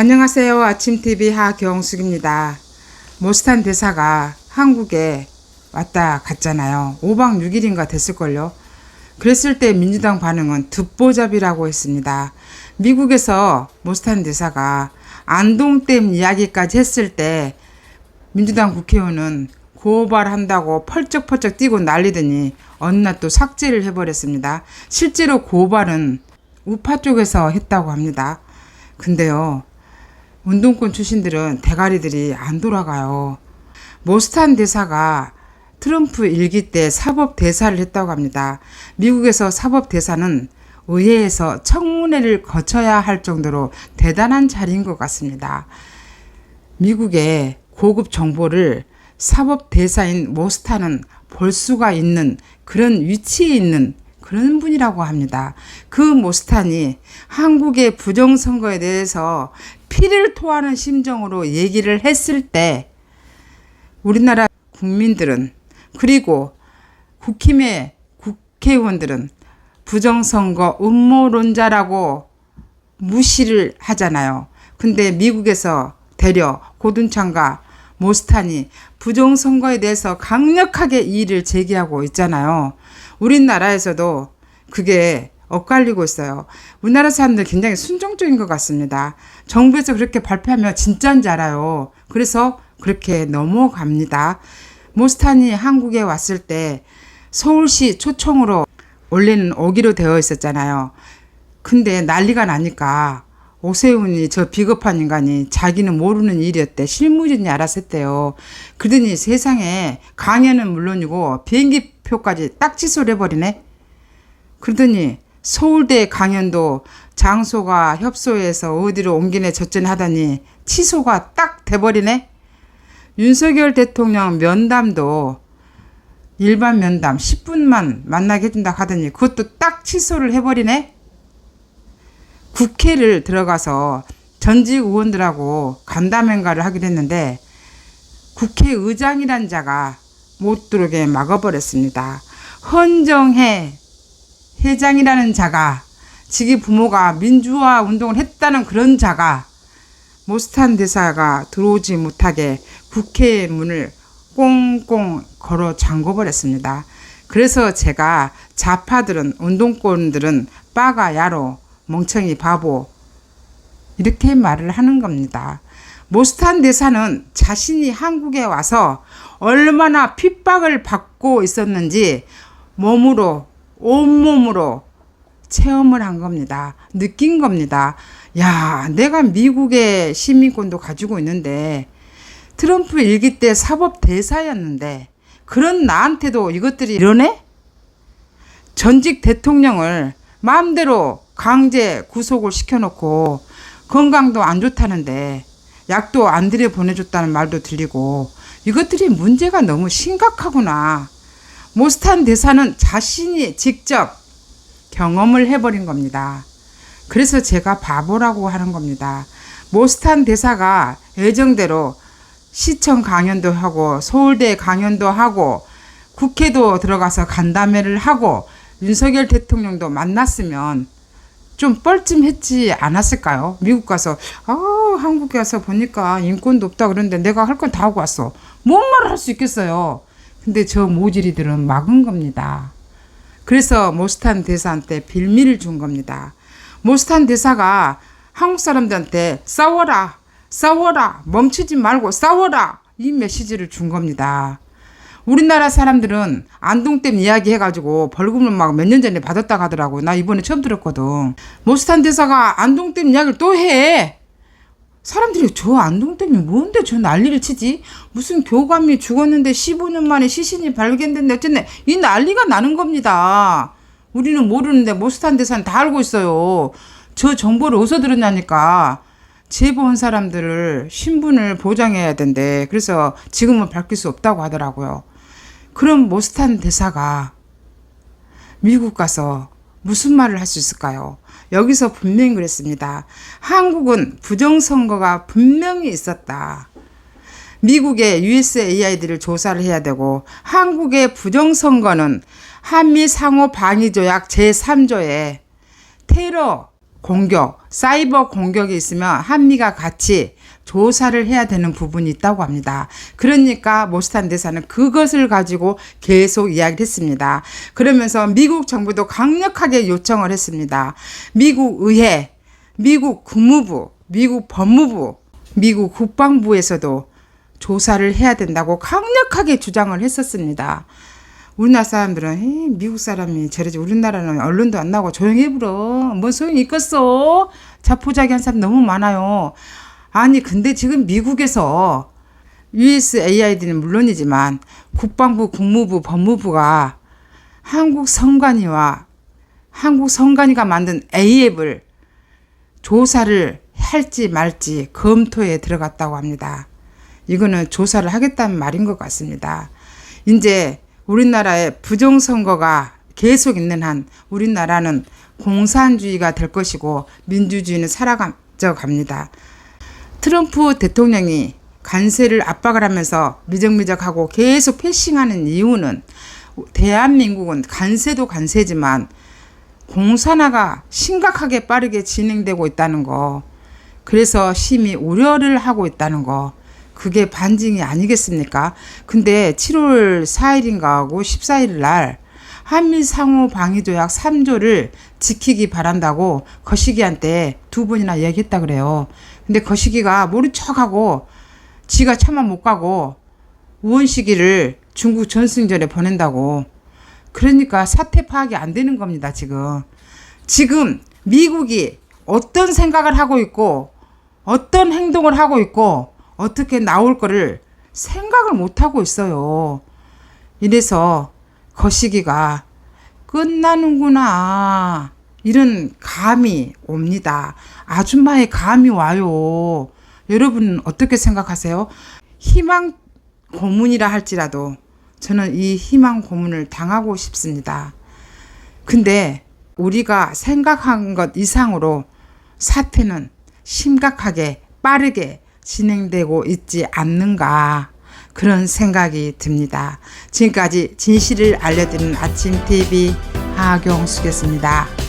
안녕하세요. 아침TV 하경숙입니다. 모스탄 대사가 한국에 왔다 갔잖아요. 5박 6일인가 됐을걸요. 그랬을 때 민주당 반응은 듣보잡이라고 했습니다. 미국에서 모스탄 대사가 안동댐 이야기까지 했을 때 민주당 국회의원은 고발한다고 펄쩍펄쩍 뛰고 난리더니 어느 날 또 삭제를 해버렸습니다. 실제로 고발은 우파 쪽에서 했다고 합니다. 근데요, 운동권 출신들은 대가리들이 안 돌아가요. 모스탄 대사가 트럼프 일기 때 사법 대사를 했다고 합니다. 미국에서 사법 대사는 의회에서 청문회를 거쳐야 할 정도로 대단한 자리인 것 같습니다. 미국의 고급 정보를 사법 대사인 모스타는 볼 수가 있는 그런 위치에 있는 그런 분이라고 합니다. 그 모스탄이 한국의 부정선거에 대해서 피를 토하는 심정으로 얘기를 했을 때 우리나라 국민들은 그리고 국힘의 국회의원들은 부정선거 음모론자라고 무시를 하잖아요. 근데 미국에서 대려 고둔창과 모스탄이 부정선거에 대해서 강력하게 이의를 제기하고 있잖아요. 우리나라에서도 그게 엇갈리고 있어요. 우리나라 사람들 굉장히 순종적인 것 같습니다. 정부에서 그렇게 발표하면 진짜인지 알아요. 그래서 그렇게 넘어갑니다. 모스탄이 한국에 왔을 때 서울시 초청으로 원래는 오기로 되어 있었잖아요. 근데 난리가 나니까 오세훈이 저 비겁한 인간이 자기는 모르는 일이었대. 실무진이 알아서 했대요. 그러더니 세상에 강연은 물론이고 비행기 표까지 딱 취소를 해버리네. 그러더니 서울대 강연도 장소가 협소해서 어디로 옮기네 저쩌네 하더니 취소가 딱 돼버리네. 윤석열 대통령 면담도 일반 면담 10분만 만나게 해준다 하더니 그것도 딱 취소를 해버리네. 국회를 들어가서 전직 의원들하고 간담회인가를 하기로 했는데 국회의장이란 자가 못 들어오게 막아버렸습니다. 헌정회 회장이라는 자가 지기 부모가 민주화 운동을 했다는 그런 자가 모스탄 대사가 들어오지 못하게 국회 문을 꽁꽁 걸어 잠궈버렸습니다. 그래서 제가 좌파들은 운동권들은 빠가 야로 멍청이 바보 이렇게 말을 하는 겁니다. 모스탄 대사는 자신이 한국에 와서 얼마나 핍박을 받고 있었는지 몸으로 온몸으로 체험을 한 겁니다. 느낀 겁니다. 야, 내가 미국의 시민권도 가지고 있는데 트럼프 일기 때 사법 대사였는데 그런 나한테도 이것들이 이러네? 전직 대통령을 마음대로 강제 구속을 시켜놓고 건강도 안 좋다는데 약도 안 들여 보내줬다는 말도 들리고 이것들이 문제가 너무 심각하구나. 모스탄 대사는 자신이 직접 경험을 해버린 겁니다. 그래서 제가 바보라고 하는 겁니다. 모스탄 대사가 예정대로 시청 강연도 하고 서울대 강연도 하고 국회도 들어가서 간담회를 하고 윤석열 대통령도 만났으면 좀 뻘쭘했지 않았을까요? 미국 가서 아 한국에 와서 보니까 인권도 없다 그러는데 내가 할 건 다 하고 왔어. 뭔 말을 할 수 있겠어요. 근데 저 모질이들은 막은 겁니다. 그래서 모스탄 대사한테 빌미를 준 겁니다. 모스탄 대사가 한국 사람들한테 싸워라, 싸워라, 멈추지 말고 싸워라 이 메시지를 준 겁니다. 우리나라 사람들은 안동댐 이야기 해가지고 벌금을 막 몇 년 전에 받았다 하더라고. 나 이번에 처음 들었거든. 모스탄 대사가 안동댐 이야기를 또 해. 사람들이 저 안동댐이 뭔데 저 난리를 치지? 무슨 교감이 죽었는데 15년 만에 시신이 발견됐는데 어쨌네. 이 난리가 나는 겁니다. 우리는 모르는데 모스탄 대사는 다 알고 있어요. 저 정보를 어디서 들었냐니까. 제보한 사람들을 신분을 보장해야 된대. 그래서 지금은 밝힐 수 없다고 하더라고요. 그럼 모스탄 대사가 미국 가서 무슨 말을 할 수 있을까요? 여기서 분명히 그랬습니다. 한국은 부정선거가 분명히 있었다. 미국의 USAID를 조사를 해야 되고 한국의 부정선거는 한미 상호 방위 조약 제3조에 테러 공격, 사이버 공격이 있으면 한미가 같이 조사를 해야 되는 부분이 있다고 합니다. 그러니까 모스탄 대사는 그것을 가지고 계속 이야기를 했습니다. 그러면서 미국 정부도 강력하게 요청을 했습니다. 미국 의회, 미국 국무부, 미국 법무부, 미국 국방부에서도 조사를 해야 된다고 강력하게 주장을 했었습니다. 우리나라 사람들은 미국 사람이 저러지 우리나라는 언론도 안 나오고 조용히 불어 뭔 소용이 있겠어 자포자기한 사람 너무 많아요 아니 근데 지금 미국에서 USAID는 물론이지만 국방부 국무부 법무부가 한국 성관이와 한국 성관이가 만든 A앱을 조사를 할지 말지 검토에 들어갔다고 합니다. 이거는 조사를 하겠다는 말인 것 같습니다. 이제 우리나라의 부정선거가 계속 있는 한 우리나라는 공산주의가 될 것이고 민주주의는 사라져 갑니다. 트럼프 대통령이 관세를 압박을 하면서 미적미적하고 계속 패싱하는 이유는 대한민국은 관세도 관세지만 공산화가 심각하게 빠르게 진행되고 있다는 거. 그래서 심히 우려를 하고 있다는 거. 그게 반증이 아니겠습니까? 근데 7월 4일인가 하고 14일 날 한미 상호 방위 조약 3조를 지키기 바란다고 거시기한테 두 번이나 이야기했다 그래요. 근데 거시기가 모른 척하고 지가 차마 못 가고 우원식이를 중국 전승전에 보낸다고. 그러니까 사태 파악이 안 되는 겁니다, 지금. 지금 미국이 어떤 생각을 하고 있고 어떤 행동을 하고 있고 어떻게 나올 거를 생각을 못 하고 있어요. 이래서 거시기가 끝나는구나. 이런 감이 옵니다. 아줌마의 감이 와요. 여러분 어떻게 생각하세요? 희망 고문이라 할지라도 저는 이 희망 고문을 당하고 싶습니다. 근데 우리가 생각한 것 이상으로 사태는 심각하게 빠르게 진행되고 있지 않는가 그런 생각이 듭니다. 지금까지 진실을 알려드리는 아침 TV 하경수겠습니다.